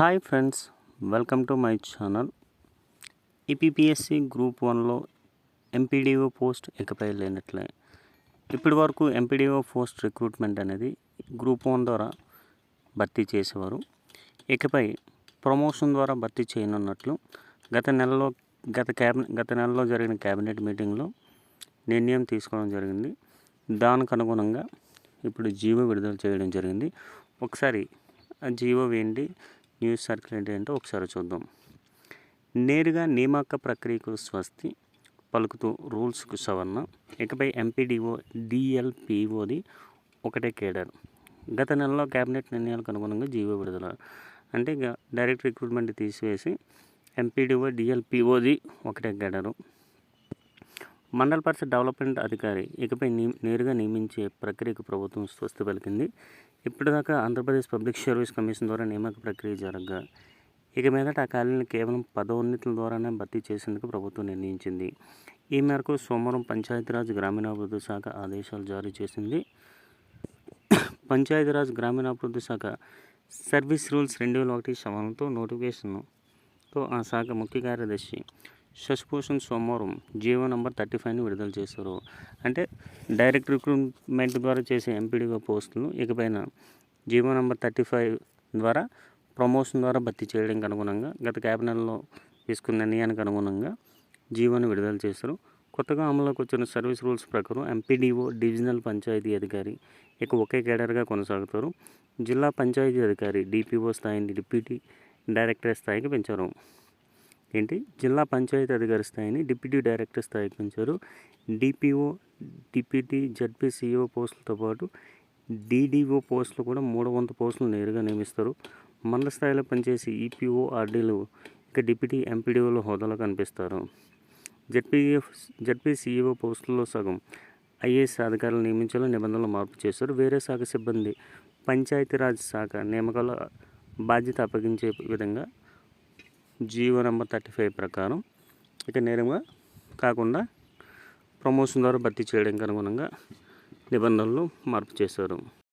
Hi friends welcome to my channel. ఈపీపీఎస్సి group వన్లో MPDO post ఇకపై లేనట్లే. ఇప్పటి వరకు ఎంపీడీఓ పోస్ట్ రిక్రూట్మెంట్ అనేది గ్రూప్ వన్ ద్వారా భర్తీ చేసేవారు. ఇకపై ప్రమోషన్ ద్వారా భర్తీ చేయనున్నట్లు గత నెలలో గత క్యాబినెట్ గత నెలలో జరిగిన క్యాబినెట్ మీటింగ్లో నిర్ణయం తీసుకోవడం జరిగింది. దానికి అనుగుణంగా ఇప్పుడు జీవో విడుదల చేయడం జరిగింది. ఒకసారి ఆ జీవో ఏంటి న్యూస్ సర్కిల్ ఏంటంటే అంటే ఒకసారి చూద్దాం. నేరుగా నియామక ప్రక్రియకు స్వస్తి పలుకుతూ రూల్స్కు సవరణ. ఇకపై ఎంపీడీఓ డిఎల్పిఓది ఒకటే కేడర్. గత నెలలో కేబినెట్ నిర్ణయాలకు అనుగుణంగా జీవో విడుదల. అంటే ఇక డైరెక్ట్ రిక్రూట్మెంట్ తీసివేసి ఎంపీడీఓ డిఎల్పిఓది ఒకటే కేడరు. మండల్ పరిషత్ డెవలప్మెంట్ అధికారి ఇకపై నేరుగా నియమించే ప్రక్రియకు ప్రభుత్వం స్వస్తి పలికింది. ఇప్పటిదాకా ఆంధ్రప్రదేశ్ పబ్లిక్ సర్వీస్ కమిషన్ ద్వారా నియామక ప్రక్రియ జరగగా. ఇక మీదట ఆ ఖాళీని కేవలం పదోన్నతుల ద్వారానే భర్తీ చేసేందుకు ప్రభుత్వం నిర్ణయించింది. ఈ మేరకు సోమవారం పంచాయతీరాజ్ గ్రామీణాభివృద్ధి శాఖ ఆదేశాలు జారీ చేసింది. పంచాయతీరాజ్ గ్రామీణాభివృద్ధి శాఖ సర్వీస్ రూల్స్ రెండు వేల ఒకటి సవరణతో నోటిఫికేషన్తో ఆ శాఖ ముఖ్య కార్యదర్శి శశిభూషణ్ సోమవారం జీవో నంబర్ థర్టీ ఫైవ్ని విడుదల చేశారు. అంటే డైరెక్ట్ రిక్రూట్మెంట్ ద్వారా చేసే ఎంపీడీఓ పోస్టులను ఇకపైన జీవో నంబర్ థర్టీ ఫైవ్ ద్వారా ప్రమోషన్ ద్వారా భర్తీ చేయడానికి అనుగుణంగా గత క్యాబినెట్లో తీసుకున్న నిర్ణయానికి అనుగుణంగా జీవోని విడుదల చేశారు. కొత్తగా అమలులోకి వచ్చిన సర్వీస్ రూల్స్ ప్రకారం ఎంపీడీఓ డివిజనల్ పంచాయతీ అధికారి ఇక ఒకే కేడర్గా కొనసాగుతారు. జిల్లా పంచాయతీ అధికారి డిపిఓ స్థాయిని డిప్యూటీ డైరెక్టర్ స్థాయికి పెంచారు. ఏంటి? జిల్లా పంచాయతీ అధికారి స్థాయిని డిప్యూటీ డైరెక్టర్ స్థాయికి పెంచారు. డిపిఓ డిప్యూటీ జడ్పీసీఓ పోస్టులతో పాటు డీడీఓ పోస్టులు కూడా మూడు వంద పోస్టులు నేరుగా నియమిస్తారు. మండల స్థాయిలో పనిచేసే ఈపీఓ ఆర్డీలు ఇక డిప్యూటీ ఎంపీడీఓల హోదాలో కనిపిస్తారు. జడ్పీఎఫ్ జడ్పీసీఈఓ పోస్టుల్లో సగం ఐఏఎస్ అధికారులు నియమించాలని నిబంధనలు మార్పు చేశారు. వేరే శాఖ సిబ్బంది పంచాయతీరాజ్ శాఖ నియామకాల బాధ్యత అప్పగించే విధంగా జీవో నెంబర్ థర్టీ ఫైవ్ ప్రకారం. ఇక నేరంగా కాకుండా ప్రమోషన్ ద్వారా భర్తీ చేయడానికి అనుగుణంగా నిబంధనలు మార్పు చేశారు.